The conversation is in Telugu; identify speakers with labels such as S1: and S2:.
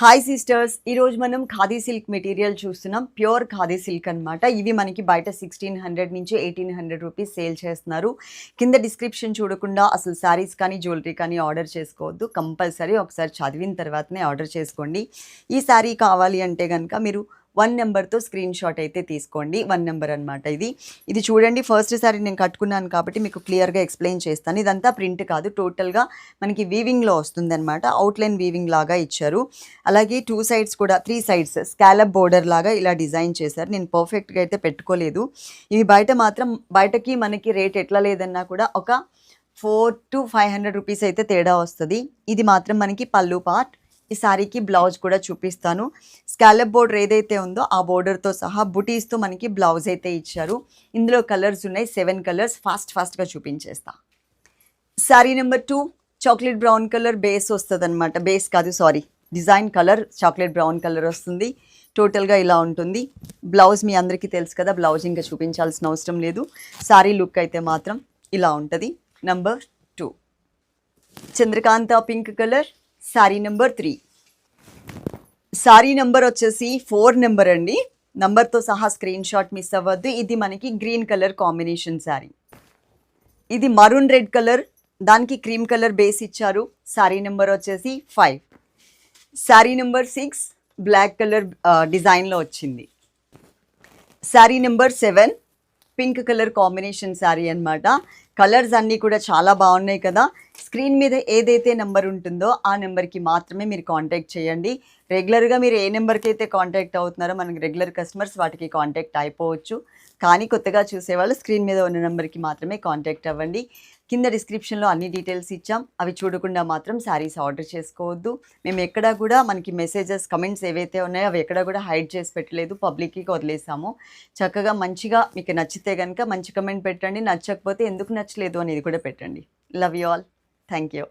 S1: హాయ్ సిస్టర్స్ ఈరోజు మనం ఖాదీ సిల్క్ మెటీరియల్ చూస్తున్నాం. ప్యూర్ ఖాదీ సిల్క్ అన్నమాట. ఇవి మనకి బయట సిక్స్టీన్ హండ్రెడ్ నుంచి ఎయిటీన్ హండ్రెడ్ రూపీస్ సేల్ చేస్తున్నారు. కింద డిస్క్రిప్షన్ చూడకుండా అసలు శారీస్ కానీ జ్యువెలరీ కానీ ఆర్డర్ చేసుకోవద్దు. కంపల్సరీ ఒకసారి చదివిన తర్వాతనే ఆర్డర్ చేసుకోండి. ఈ శారీ కావాలి అంటే కనుక మీరు వన్ నెంబర్తో స్క్రీన్ షాట్ అయితే తీసుకోండి. వన్ నెంబర్ అనమాట ఇది. ఇది చూడండి ఫస్ట్ సారి నేను కట్టుకున్నాను కాబట్టి మీకు క్లియర్గా ఎక్స్ప్లెయిన్ చేస్తాను. ఇదంతా ప్రింట్ కాదు టోటల్గా మనకి వీవింగ్లో వస్తుంది అనమాట అవుట్లైన్ వీవింగ్ లాగా ఇచ్చారు. అలాగే టూ సైడ్స్ కూడా త్రీ సైడ్స్ స్కాలప్ బోర్డర్ లాగా ఇలా డిజైన్ చేశారు. నేను పర్ఫెక్ట్గా అయితే పెట్టుకోలేదు. ఇవి బయట మాత్రం బయటకి మనకి రేట్ ఎట్లా లేదన్నా కూడా ఒక four to five hundred rupees అయితే తేడా వస్తుంది. ఇది మాత్రం మనకి పళ్ళు పార్ట్ ఈ శారీకి బ్లౌజ్ కూడా చూపిస్తాను. స్కాలప్ బోర్డర్ ఏదైతే ఉందో ఆ బోర్డర్తో సహా బుటీస్తో మనకి బ్లౌజ్ అయితే ఇచ్చారు. ఇందులో కలర్స్ ఉన్నాయి. సెవెన్ కలర్స్ ఫాస్ట్ ఫాస్ట్గా చూపించేస్తా. Sari number two chocolate brown colour base వస్తుంది అనమాట బేస్ కాదు sorry. Design colour chocolate brown colour వస్తుంది. టోటల్గా ఇలా ఉంటుంది. బ్లౌజ్ మీ అందరికీ తెలుసు కదా బ్లౌజ్ ఇంకా చూపించాల్సిన అవసరం లేదు. శారీ లుక్ అయితే మాత్రం ఇలా ఉంటుంది. Number two. Chandrakanta pink colour sari number three sari number వచ్చేసి ఫోర్ నెంబర్ అండి. నంబర్తో సహా స్క్రీన్ షాట్ మిస్ అవ్వద్దు. ఇది మనకి గ్రీన్ కలర్ కాంబినేషన్ శారీ ఇది మరూన్ రెడ్ కలర్ దానికి క్రీమ్ కలర్ బేస్ ఇచ్చారు. శారీ నెంబర్ వచ్చేసి five sari number six black colour డిజైన్లో వచ్చింది. Sari number seven pink colour combination sari అనమాట కలర్స్ అన్నీ కూడా చాలా బాగున్నాయి కదా. స్క్రీన్ మీద ఏదైతే నెంబర్ ఉంటుందో ఆ నెంబర్కి మాత్రమే మీరు కాంటాక్ట్ చేయండి. రెగ్యులర్గా మీరు ఏ నెంబర్కి అయితే కాంటాక్ట్ అవుతున్నారో మనకి రెగ్యులర్ కస్టమర్స్ వాటికి కాంటాక్ట్ అయిపోవచ్చు. కానీ కొత్తగా చూసేవాళ్ళు స్క్రీన్ మీద ఉన్న నెంబర్కి మాత్రమే కాంటాక్ట్ అవ్వండి. కింద డిస్క్రిప్షన్లో అన్ని డీటెయిల్స్ ఇచ్చాం. అవి చూడకుండా మాత్రం శారీస్ ఆర్డర్ చేసుకోవద్దు. మేము ఎక్కడా కూడా మనకి మెసేజెస్ కమెంట్స్ ఏవైతే ఉన్నాయో అవి ఎక్కడా కూడా హైడ్ చేసి పెట్టలేదు. పబ్లిక్కి వదిలేసాము. చక్కగా మంచిగా మీకు నచ్చితే కనుక మంచి కమెంట్ పెట్టండి. నచ్చకపోతే ఎందుకు నచ్చలేదు అనేది కూడా పెట్టండి. Love you all thank you